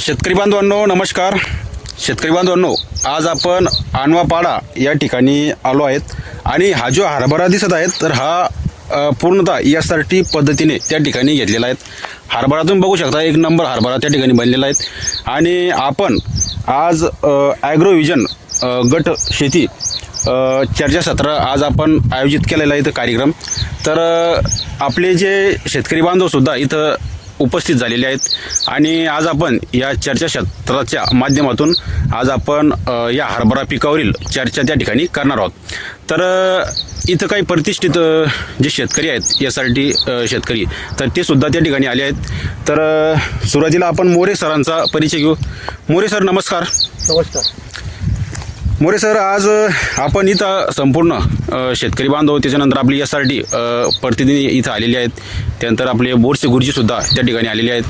शेतकरी बांधवांनो नमस्कार. शेतकरी बांधवांनो आज आपण आणवापाडा या ठिकाणी आलो आहेत आणि हा जो हरभरा दिसत आहेत तर हा पूर्णतः यासाठी पद्धतीने त्या ठिकाणी घेतलेला आहे. हरभरा तुम्ही बघू शकता एक नंबर हरभरा त्या ठिकाणी बनलेला आहे. आणि आपण आज ॲग्रोविजन गट शेती चर्चासत्र आज आपण आयोजित केलेला आहे इथं कार्यक्रम. तर आपले जे शेतकरी बांधवसुद्धा इथं उपस्थित झालेले आहेत. आणि आज आपण या चर्चा क्षेत्राच्या माध्यमातून आज आपण या हरभरा पिकावरील चर्चा त्या ठिकाणी करणार आहोत. तर इथं काही प्रतिष्ठित जे शेतकरी आहेत यासाठी शेतकरी तर ते सुद्धा त्या ठिकाणी आले आहेत. तर सुरुवातीला आपण मोरे सरांचा परिचय घेऊ. मोरे सर नमस्कार. नमस्कार. मोरे सर आज आपण इथं संपूर्ण शेतकरी बांधव त्याच्यानंतर आपली एस आर टी प्रतिनिधी इथं आलेले आहेत. त्यानंतर आपले बोरसे गुरुजीसुद्धा त्या ठिकाणी आलेले आहेत.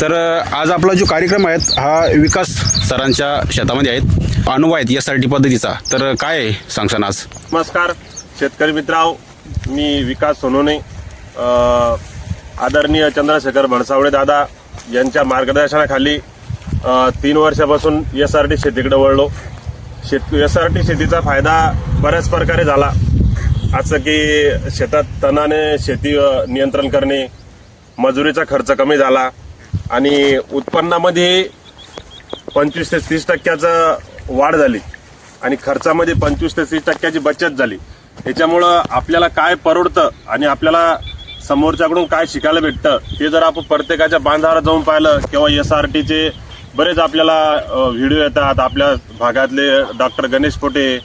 तर आज आपला जो कार्यक्रम आहे हा विकास सरांच्या शेतामध्ये आहेत अनुभव आहेत एस आर टी पद्धतीचा. तर काय आहे? सांगसान आज. नमस्कार. शेतकरी मित्राव मी विकास सोनोने आदरणीय चंद्रशेखर भडसावळे दादा यांच्या मार्गदर्शनाखाली तीन वर्षापासून एस आर टी शेतीकडे वळलो. शेत एस आर टी शेतीचा फायदा बऱ्याच प्रकारे झाला. असं की शेतात तणाने शेती नियंत्रण करणे मजुरीचा खर्च कमी झाला आणि उत्पन्नामध्ये पंचवीस ते तीस टक्क्याचं वाढ झाली आणि खर्चामध्ये पंचवीस ते तीस टक्क्याची बचत झाली. याच्यामुळं आपल्याला काय परवडतं आणि आपल्याला समोरच्याकडून काय शिकायला भेटतं ते जर आपण प्रत्येकाच्या बांधावर जाऊन पाहिलं किंवा एस आर टीचे बरेच आपल्याला व्हिडिओ येतात. आपल्या भागातले डॉक्टर गणेश पोटे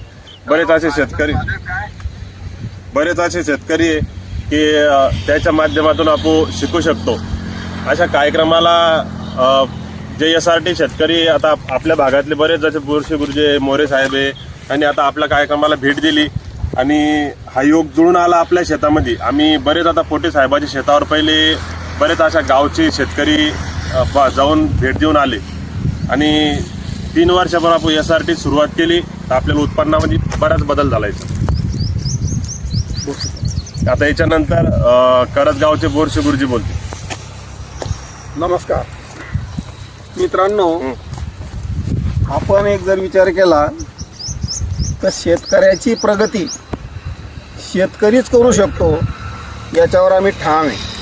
बरेच असे शेतकरी बरेच असे शेतकरी की त्याच्या माध्यमातून आपण शिकू शकतो. अशा कार्यक्रमाला जे एस आर टी शेतकरी आता आपल्या भागातले बरेच जसे बोरसे गुरुजे मोरे साहेब आहे. आणि आता आपल्या कार्यक्रमाला भेट दिली. आणि हा योग जुळून आला आपल्या शेतामध्ये. आम्ही बरेच आता पोटे साहेबाच्या शेतावर पहिले बरेच अशा गावचे शेतकरी जाऊन भेट देऊन आले. आणि तीन वर्षापासून आपण एस आर टी सुरुवात केली. तर आपल्याला उत्पन्नामध्ये बराच बदल झाला याचा. आता याच्यानंतर करजगावचे बोरसे गुरुजी बोलते नमस्कार. मित्रांनो आपण एक जर विचार केला तर शेतकऱ्याची प्रगती शेतकरीच करू शकतो याच्यावर आम्ही ठाम आहे.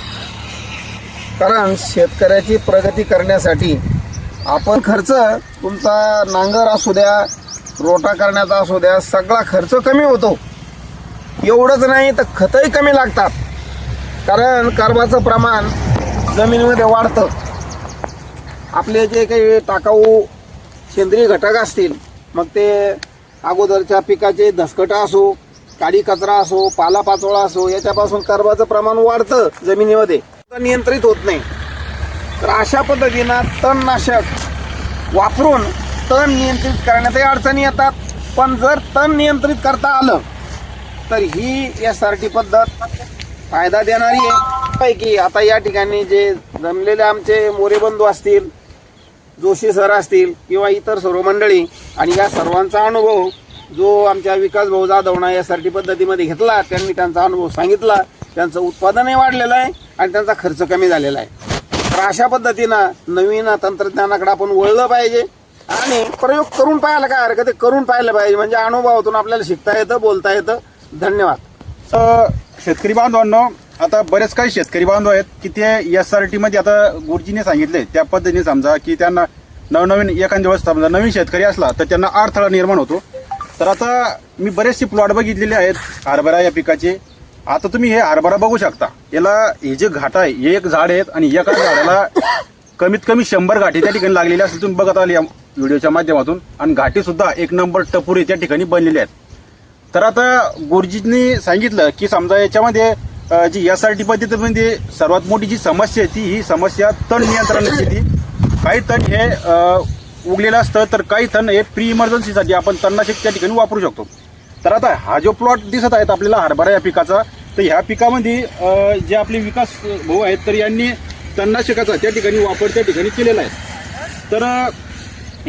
कारण शेतकऱ्याची प्रगती करण्यासाठी आपण खर्च तुमचा नांगर असू द्या रोटा करण्याचा असू द्या सगळा खर्च कमी होतो. एवढंच नाही तर खतही कमी लागतात. कारण कर्बाचं प्रमाण जमिनीमध्ये वाढतं. आपले जे काही टाकाऊ सेंद्रिय घटक असतील मग ते अगोदरच्या पिकाचे धसकटा असो काडी कचरा असो पालापाचोळा असो याच्यापासून कर्बाचं प्रमाण वाढतं जमिनीमध्ये. नियंत्रित होत नाही. तर अशा पद्धतीनं तणनाशक वापरून तण नियंत्रित करण्यातही अडचणी येतात. पण जर तण नियंत्रित करता आलं तर ही एस आर टी पद्धत फायदा देणारी आहे. की आता या ठिकाणी जे जमलेले आमचे मोरेबंधू असतील जोशी सर असतील किंवा इतर सर्व मंडळी आणि या सर्वांचा अनुभव जो आमच्या विकास भाऊ जाधवना एस आर टी पद्धतीमध्ये घेतला त्यांनी त्यांचा अनुभव सांगितला. त्यांचं उत्पादनही वाढलेलं आहे. आणि त्यांचा खर्च कमी झालेला आहे. तर अशा पद्धतीनं नवीन तंत्रज्ञानाकडे आपण वळलं पाहिजे आणि प्रयोग करून पाहायला काय हरकत आहे? करून पाहिलं पाहिजे. म्हणजे अनुभवातून आपल्याला शिकता येतं बोलता येतं. धन्यवाद. शेतकरी बांधवांनो आता बरेच काही शेतकरी बांधव आहेत की ते एस आर टी मध्ये आता गुरुजीने सांगितले त्या पद्धतीने समजा की त्यांना नवनवीन एखाद्या वेळेस समजा नवीन शेतकरी असला तर त्यांना अडथळा निर्माण होतो. तर आता मी बरेचसे प्लॉट बघितलेले आहेत हरभरा या पिकाचे. आता तुम्ही हे हरभरा बघू शकता. याला हे जे घाट आहे हे एक झाड आहेत आणि एका झाडाला कमीत कमी शंभर घाटी त्या ठिकाणी लागलेली असेल तुम्ही बघत आले या व्हिडिओच्या माध्यमातून. आणि घाटी सुद्धा एक नंबर टपुरी त्या ठिकाणी बनलेली आहेत. तर आता गुरुजींनी सांगितलं की समजा याच्यामध्ये जी एस आर टी पद्धतीमध्ये सर्वात मोठी जी समस्या आहे ती ही समस्या तण नियंत्रणाची ती काही तण हे उगलेलं असतं तर काही तण हे प्री इमर्जन्सीसाठी आपण तणनाशक त्या ठिकाणी वापरू शकतो. तर आता हा जो प्लॉट दिसत आहेत आपल्याला हरभरा या पिकाचा तर ह्या पिकामध्ये जे आपले विकास भाऊ आहेत तर यांनी तणनाशकाचा त्या ठिकाणी वापर त्या ठिकाणी केलेला आहे. तर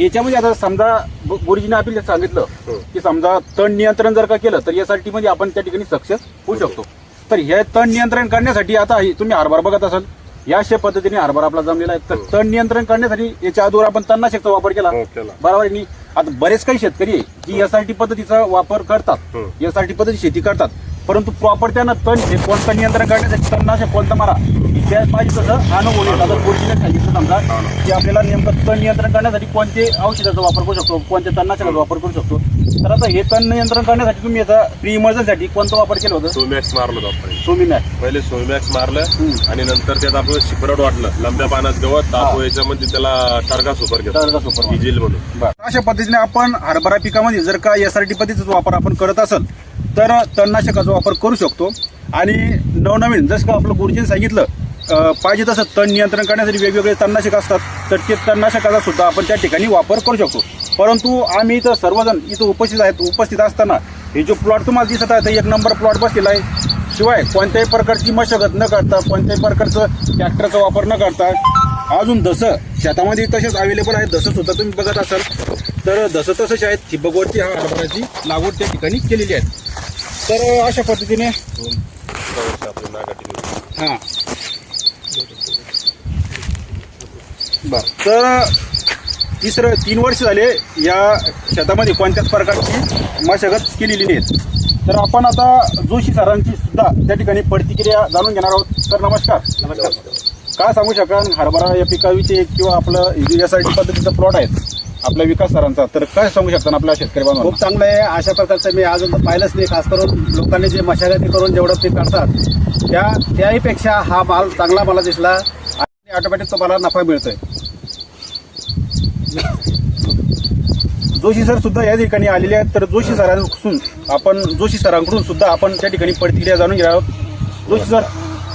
याच्यामध्ये आता समजा गुरुजीने आपल्याला सांगितलं की समजा तण नियंत्रण जर का केलं तर यासाठी मध्ये आपण त्या ठिकाणी सक्सेस होऊ शकतो. तर हे तण नियंत्रण करण्यासाठी आता हे तुम्ही हरभरा बघत असाल या अशा पद्धतीने हरभरा आपला जमलेला आहे. तर तण नियंत्रण करण्यासाठी याच्या अगोदर आपण तणनाशकचा वापर केला. हो. बरोबर? आता बरेच काही शेतकरी आहे की एसआरटी पद्धतीचा वापर करतात. एसआरटी पद्धती शेती करतात. परंतु प्रॉपर त्यानं तण हे कोणतं नियंत्रण करण्यासाठी तणनाशक कोणतं मारा त्या पाहिजे तसं अनुभव येत आता गोष्टीने सांगितलं समजा की आपल्याला नेमकं तण नियंत्रण करण्यासाठी कोणते औषधाचा वापर करू शकतो कोणत्या तणनाशकाचा वापर करू शकतो. तर आता हे तण नियंत्रण करण्यासाठी तुम्ही याचा प्री इमर्जनसाठी कोणतं वापर केलं होतं? सोमॅक्स मारलं होतं आपण. सोमी मॅच पहिले सोमॅक्स मारलं. आणि नंतर त्यात आपलं शिपरट वाटलं लंब्या पानात गवत तापो याच्यामध्ये त्याला टारगा सुपर टारगा सुपर. म्हणून. अशा पद्धतीने आपण हरभरा पिकामध्ये जर का एसआरटी पद्धतीचा वापर आपण करत असेल तर तणनाशकाचा वापर करू शकतो. आणि नवनवीन जसं का आपलं गुरुजीने सांगितलं पाहिजे तसं तण नियंत्रण करण्यासाठी वेगवेगळे तणनाशक असतात. तर ते तणनाशकाचा सुद्धा आपण त्या ठिकाणी वापर करू शकतो. परंतु आम्ही इथं सर्वजण इथं उपस्थित आहेत. उपस्थित असताना हे जो प्लॉट तुम्हाला दिसत आहे तर एक नंबर प्लॉट बसलेला आहे. शिवाय कोणत्याही प्रकारची मशागत न करता कोणत्याही प्रकारचं ट्रॅक्टरचा वापर न करता अजून दसं शेतामध्ये तसेच अवेलेबल आहेत दसं सुद्धा तुम्ही बघत असाल. तर दसं तसंच आहेत ठिबकवरती हा हरभऱ्याची लागवड त्या ठिकाणी केलेली आहे. तर अशा पद्धतीने. हां. बर. तर तिसरं तीन वर्ष झाले या शेतामध्ये कोणत्याच प्रकारची मशागत केलेली नाहीत. तर आपण आता जोशी सरांची सुद्धा त्या ठिकाणी प्रतिक्रिया जाणून घेणार आहोत. सर नमस्कार. नमस्कार. काय सांगू शकाल? हरभरा या पिकाविषयी किंवा आपलं यासाठी पद्धतीचा प्लॉट आहे आपल्या विकास सरांचा. तर काय सांगू शकता आपल्या शेतकरी बांधवांना? खूप चांगलं आहे. अशा प्रकारचं मी अजून पाहिलंच नाही खास करून लोकांनी जे मशागती करून जेवढं पीक काढतात त्या त्याहीपेक्षा हा माल चांगला मला दिसला आणि ऑटोमॅटिक तुम्हाला नफा मिळतोय. जोशी सर सुद्धा या ठिकाणी आलेले आहेत. तर जोशी सरांपासून आपण जोशी सरांकडून सुद्धा आपण त्या ठिकाणी प्रतिक्रिया जाणून घेणार आहोत. जोशी सर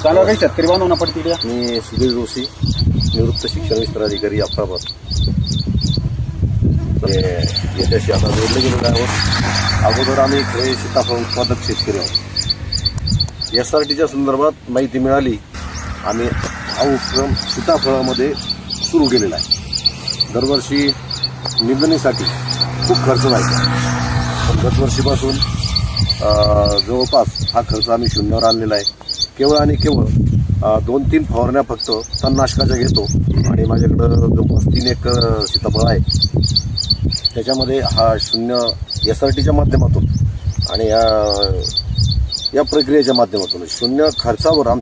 सांगा काही शेतकरी बांधवांना प्रतिक्रिया? मी सुधीर जोशी निवृत्त शिक्षण विस्तार अधिकारी अफराबाद तर याच्याशी आता जोडले गेलेलो आहोत अगोदर आम्ही खरे सीताफळ उत्पादक शेतकरी आहोत. एस आर टीच्या संदर्भात माहिती मिळाली. आम्ही हा उपक्रम सीताफळामध्ये सुरू केलेला आहे. दरवर्षी निंदणीसाठी खूप खर्च व्हायचा. पण गतवर्षीपासून जवळपास हा खर्च आम्ही शून्यावर आणलेला आहे. केवळ आणि केवळ दोन तीन फवारण्या फक्त तणनाशकाच्या घेतो. आणि माझ्याकडं जवळपास तीन एकर सीताफळ आहे. त्याच्यामध्ये हा शून्य एस आर टीच्या माध्यमातून आणि या या प्रक्रियेच्या माध्यमातून शून्य खर्चावर आम